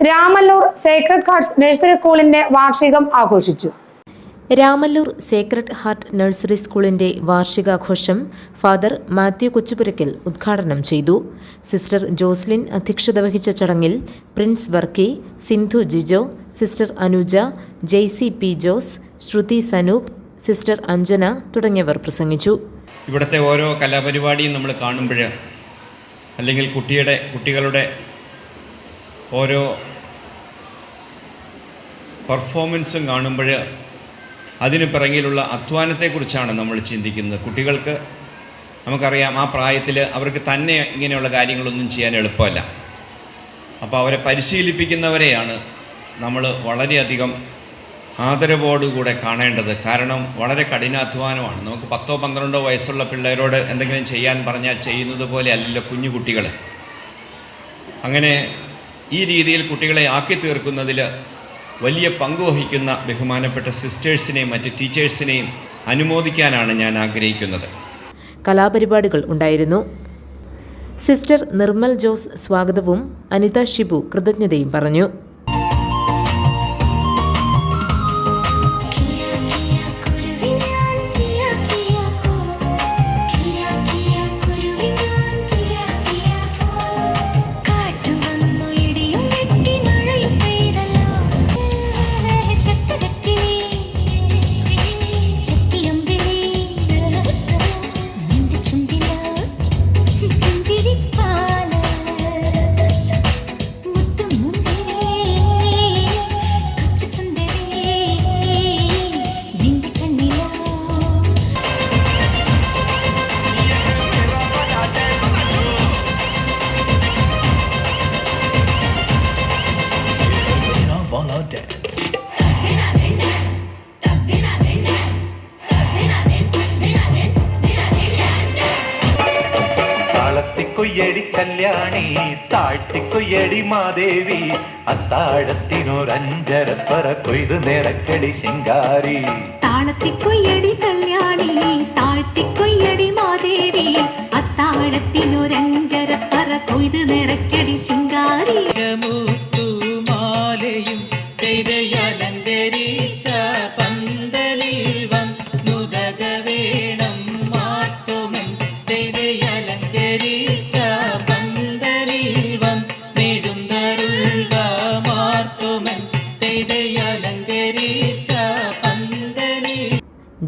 Ramallur Sacred heart nursery സ്കൂളിന്റെ വാർഷികം ആഘോഷിച്ചു. രാമല്ലൂർ സേക്രഡ് ഹാർട്ട് നഴ്സറി സ്കൂളിന്റെ വാർഷികാഘോഷം ഫാദർ മാത്യു കൊച്ചുപുരക്കൽ ഉദ്ഘാടനം ചെയ്തു. സിസ്റ്റർ ജോസ്ലിൻ അധ്യക്ഷത വഹിച്ച ചടങ്ങിൽ Prince Varkey Sindhu Jijo sister Anuja Jaicy P Jose Shruthi Sanoop sister Anjana തുടങ്ങിയവർ പ്രസംഗിച്ചു. ഇവിടുത്തെ ഓരോ കലാപരിപാടിയും നമ്മൾ കാണുമ്പോൾ അല്ലെങ്കിൽ കുട്ടിയുടെ കുട്ടികളുടെ ഓരോ പെർഫോമൻസും കാണുമ്പോൾ അതിന് പിറകിലുള്ള അധ്വാനത്തെക്കുറിച്ചാണ് നമ്മൾ ചിന്തിക്കുന്നത്. കുട്ടികൾക്ക് നമുക്കറിയാം ആ പ്രായത്തിൽ അവർക്ക് തന്നെ ഇങ്ങനെയുള്ള കാര്യങ്ങളൊന്നും ചെയ്യാൻ എളുപ്പമല്ല. അപ്പോൾ അവരെ പരിശീലിപ്പിക്കുന്നവരെയാണ് നമ്മൾ വളരെയധികം ആദരവോടുകൂടെ കാണേണ്ടത്. കാരണം വളരെ കഠിനാധ്വാനമാണ്. നമുക്ക് പത്തോ പന്ത്രണ്ടോ വയസ്സുള്ള പിള്ളേരോട് എന്തെങ്കിലും ചെയ്യാൻ പറഞ്ഞാൽ ചെയ്യുന്നത് പോലെ അല്ലല്ലോ കുഞ്ഞു കുട്ടികൾ. അങ്ങനെ ഈ രീതിയിൽ കുട്ടികളെ ആക്കി തീർക്കുന്നതിൽ വലിയ പങ്ക് വഹിക്കുന്ന ബഹുമാനപ്പെട്ട സിസ്റ്റേഴ്സിനെയും മറ്റ് ടീച്ചേഴ്സിനെയും അനുമോദിക്കാനാണ് ഞാൻ ആഗ്രഹിക്കുന്നത്. കലാപരിപാടികൾ ഉണ്ടായിരുന്നു. സിസ്റ്റർ നിർമ്മൽ ജോസ് സ്വാഗതവും അനിത ഷിബു കൃതജ്ഞതയും പറഞ്ഞു. താളത്തിക്കൊയ്യടി കല്യാണി താഴ്ത്തിക്കൊയ്യടി മാദേവി അത്താഴത്തിനൊരഞ്ചരപ്പറ കൊയ്ത് നിറക്കടി ശിങ്കാരി താളത്തിക്കൊയ്യടി കല്യാണി താഴ്ത്തിക്കൊയ്യടി മാദേവി അത്താഴത്തിനൊരഞ്ചര പറ കൊയ്ത് നിറയ്ക്കടി ശിങ്കാരി മുത്തുമാലയും ചെയ്തലങ്കരിച്ച പന്തലിൽ വന്നുതക